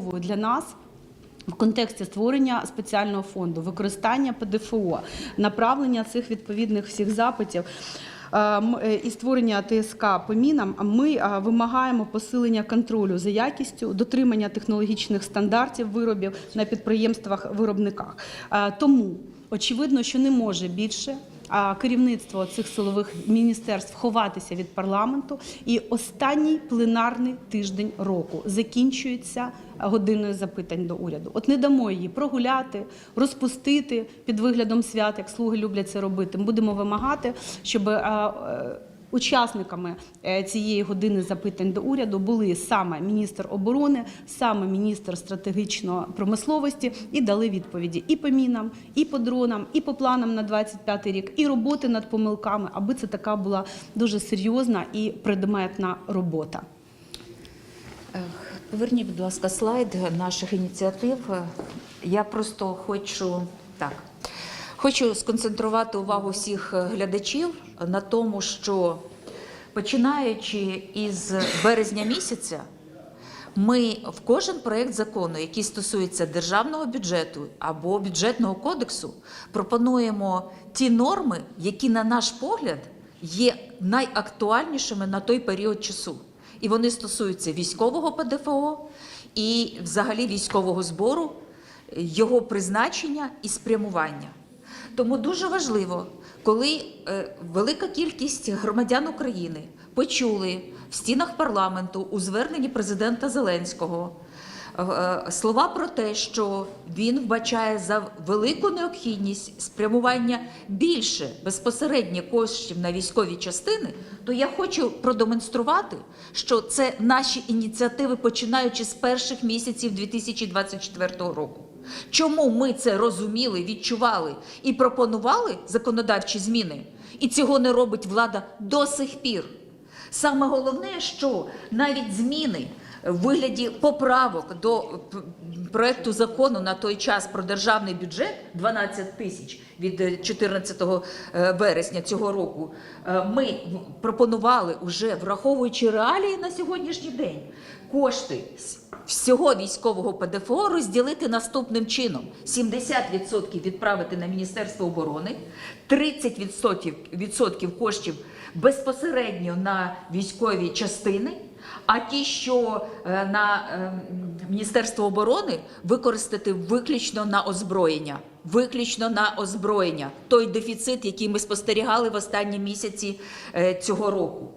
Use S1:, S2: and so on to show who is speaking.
S1: для нас. В контексті створення спеціального фонду, використання ПДФО, направлення цих відповідних всіх запитів е, е, і створення ТСК по мінам, ми е, вимагаємо посилення контролю за якістю, дотримання технологічних стандартів виробів на підприємствах-виробниках. Тому очевидно, що не може більше керівництво цих силових міністерств ховатися від парламенту. І останній пленарний тиждень року закінчується годиною запитань до уряду. От не дамо її прогуляти, розпустити під виглядом свят, як слуги люблять це робити. Ми будемо вимагати, щоб е, Учасниками е, цієї години запитань до уряду були саме міністр оборони, саме міністр стратегічної промисловості і дали відповіді і по мінам, і по дронам, і по планам на 25 рік, і роботи над помилками, аби це така була дуже серйозна і предметна робота.
S2: Поверніть, будь ласка, слайд наших ініціатив. Я просто хочу так. Хочу сконцентрувати увагу всіх е, глядачів на тому, що починаючи із березня місяця, ми в кожен проєкт закону, який стосується державного бюджету або бюджетного кодексу, пропонуємо ті норми, які, на наш погляд, є найактуальнішими на той період часу. І вони стосуються військового ПДФО і взагалі військового збору, його призначення і спрямування. Тому дуже важливо, коли е, велика кількість громадян України почули в стінах парламенту у зверненні президента Зеленського е, слова про те, що він вбачає за велику необхідність спрямування більше безпосередньо коштів на військові частини, то я хочу продемонструвати, що це наші ініціативи, починаючи з перших місяців 2024 року. Чому ми це розуміли, відчували і пропонували законодавчі зміни, і цього не робить влада до сих пір? Саме головне, що навіть зміни в вигляді поправок до проекту закону на той час про державний бюджет 12 тисяч від е, 14 е, вересня цього року, е, ми пропонували уже враховуючи реалії на сьогоднішній день кошти всього військового ПДФО розділити наступним чином: 70% відправити на Міністерство оборони, 30% відсотків коштів безпосередньо на військові частини. А ті, що е, на е, Міністерство оборони використати виключно на озброєння, виключно на озброєння, той дефіцит, який ми спостерігали в останні місяці е, цього року.